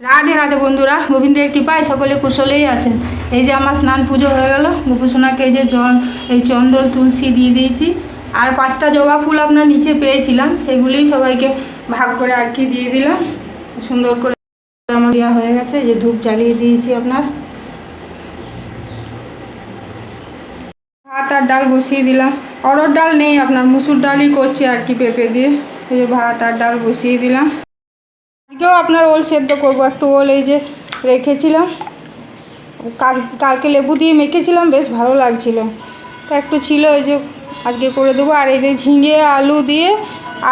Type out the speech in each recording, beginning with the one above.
রাধে রাধে বন্ধুরা, গোবিন্দের কৃপায় সকলে কুশলেই আছেন। এই যে আমার স্নান পুজো হয়ে গেল, গোপুসোনাকে এই যে জল, এই চন্দন, তুলসী দিয়ে দিয়েছি। আর পাঁচটা জবা ফুল আপনার নিচে পেয়েছিলাম সেগুলি সবাইকে ভাগ করে আর কি দিয়ে দিলাম। সুন্দর করে আমার দেওয়া হয়ে গেছে যে ধূপ জ্বালিয়ে দিয়েছি আপনার। ভাত আর ডাল বসিয়ে দিলাম। অরড় ডাল নেই, আপনার মুসুর ডালই করছি আর কি পেঁপে দিয়ে। এই যে ভাত আর ডাল বসিয়ে দিলাম। আজকেও আপনার ওল সেদ্ধ করব, একটু ওল এই যে রেখেছিলাম। কাল, কালকে লেবু দিয়ে মেখেছিলাম, বেশ ভালো লাগছিল। তা একটু ছিল ওই যে, আজকে করে দেবো। আর এই যে ঝিঙে আলু দিয়ে,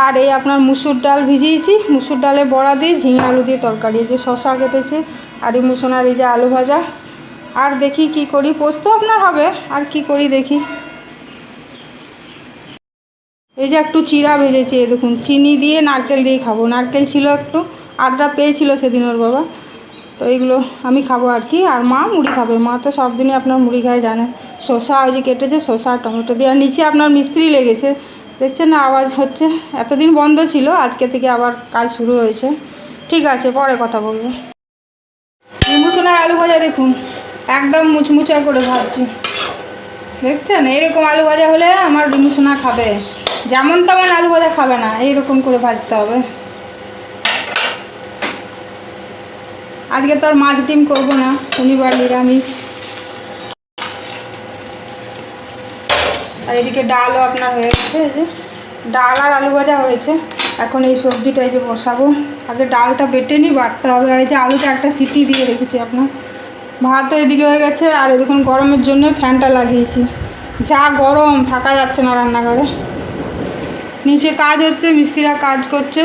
আর এই আপনার মুসুর ডাল ভিজিয়েছি। মুসুর ডালে বড়া দিয়ে, ঝিঙে আলু দিয়ে তরকারি। এই যে শশা কেটেছে, আর এই মুসোনার এই যে আলু ভাজা। আর দেখি কি করি, পোস্ত আপনার হবে। আর কি করি দেখি। এই যে একটু চিরা ভেজেছি দেখুন, চিনি দিয়ে নারকেল দিয়ে খাব। নারকেল ছিল একটু আদটা পেয়েছিল সেদিন ওর বাবা। তো এইগুলো আমি খাব আর কি, আর মা মুড়ি খাবে। মা তো সব দিনই আপনার মুড়ি খায় জানে। শসা ওই যে কেটেছে, শসা, টমেটো দিয়ে। আর নিচে আপনার মিস্ত্রি লেগেছে। দেখছেন না, আওয়াজ হচ্ছে। এতদিন বন্ধ ছিল, আজকে থেকে আবার কাজ শুরু হয়েছে। ঠিক আছে, পরে কথা বলব। নিম্বু সোনার আলু ভাজা দেখুন, একদম মুচমুচা করে ভাজছি। দেখছেন, এরকম আলু ভাজা হলে আমার রিমু সোনা খাবে। যেমন তেমন আলু ভাজা খাবে না, এইরকম করে ভাজতে হবে। আজকে তো আর মাছ ডিম করব না, শনিবার নিরামিষ। আর এদিকে ডালও আপনার হয়ে গেছে ডাল আর আলু ভাজা হয়েছে। এখন এই সবজিটা এই যে বসাবো। আগে ডালটা বেটে নিই, বাটতে হবে। আর এই যে আলুটা একটা সিটি দিয়ে রেখেছি আপনার। ভাতও এদিকে হয়ে গেছে, আর এদিকে গরমের জন্য ফ্যানটা লাগিয়েছি। যা গরম, থাকা যাচ্ছে না রান্নাঘরে। নিচে কাজ হচ্ছে, মিস্ত্রিরা কাজ করছে।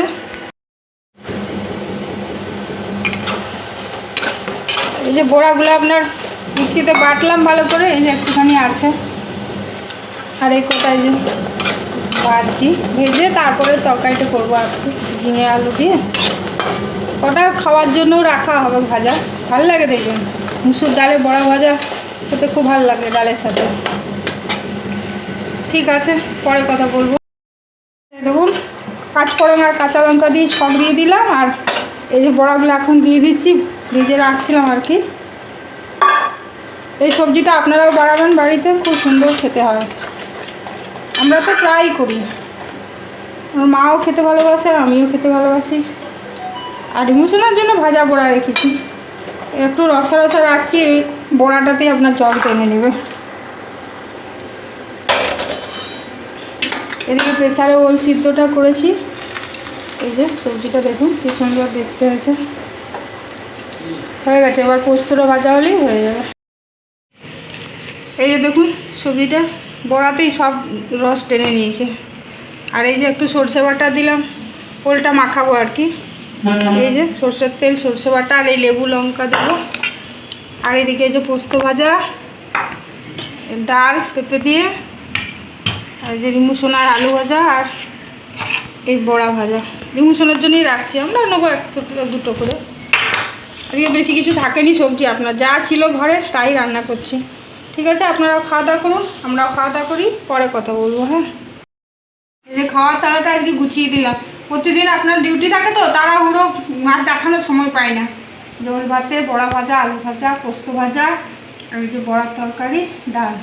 এই যে বড়াগুলো আপনার মিক্সিতে বাটলাম ভালো করে, এই যে একটুখানি আছে। আর এই কোটায় যে ভাজছি, ভেজে তারপরে তরকারিটা করব আজকে, ঝিঙে আলু দিয়ে। ওটা খাওয়ার জন্যও রাখা হবে ভাজা, ভালো লাগে দেখবেন। মুসুর ডালে বড়া ভাজা খেতে খুব ভালো লাগে ডালের সাথে। ঠিক আছে, পরে কথা বলব। পাঁচফোড়ন আর কাঁচা লঙ্কা দিয়ে সব দিয়ে দিলাম আর এই যে বড়াগুলো এখন দিয়ে দিচ্ছি ভিজে রাখছিলাম আর কি। এই সবজিটা আপনারাও বাড়াবেন, বাড়িতে খুব সুন্দর খেতে হয়। আমরা তো ট্রাই করি। আমার মাও খেতে ভালোবাসে, আর আমিও খেতে ভালোবাসি। আর ইমোশনের জন্য ভাজা বড়া রেখেছি। একটু রসা রসা রাখছি, এই বড়াটাতেই আপনার জল টেনে নেবে। এদিকে প্রেসারে ওল সিদ্ধটা করেছি। এই যে সবজিটা দেখুন, কি সুন্দর দেখতে হয়েছে। হয়ে গেছে, এবার পোস্তটা ভাজা হলেই হয়ে যাবে। এই যে দেখুন, সবজিটা বড়াতেই সব রস টেনে নিয়েছে। আর এই যে একটু সর্ষে বাটা দিলাম, ওলটা মাখাবো আর কি। এই যে সর্ষের তেল, সর্ষে বাটা আর এই লেবু লঙ্কা দেবো। আর এদিকে এই যে পোস্ত ভাজা, ডাল, পেঁপে দিয়ে, আর যে রিমু সোনার আলু ভাজা, আর এই বড়া ভাজা। সোনার জন্যই রাখছি আমরা, নেব এক দুটো করে। আজকে বেশি কিছু থাকেনি সবজি, আপনার যা ছিল ঘরে তাই রান্না করছি। ঠিক আছে, আপনারাও খাওয়া দাওয়া করুন, আমরাও খাওয়া দাওয়া করি, পরে কথা বলব হ্যাঁ? এই যে খাওয়ার তালাটা আজকে গুছিয়ে দিলাম। প্রতিদিন আপনার ডিউটি থাকে তো, তাড়াহুড়ো মাছ দেখানোর সময় পাই না। জল ভাতে বড়া ভাজা, আলু ভাজা, পোস্ত ভাজা, আর যে বড়ার তরকারি, ডাল।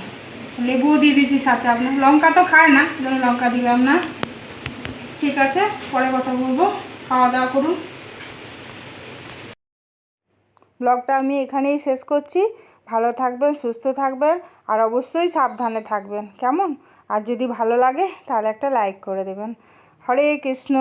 লেবুও দিয়ে দিয়েছি সাথে, আপনার লঙ্কা তো খায় না যেন লঙ্কা দিলাম না। ঠিক আছে, পরে কথা বলব। খাওয়া দাওয়া করুন। ব্লগটা আমি এখানেই শেষ করছি। ভালো থাকবেন, সুস্থ থাকবেন, আর অবশ্যই সাবধানে থাকবেন। কেমন? আর যদি ভালো লাগে, তাহলে একটা লাইক করে দেবেন। হরে কৃষ্ণ।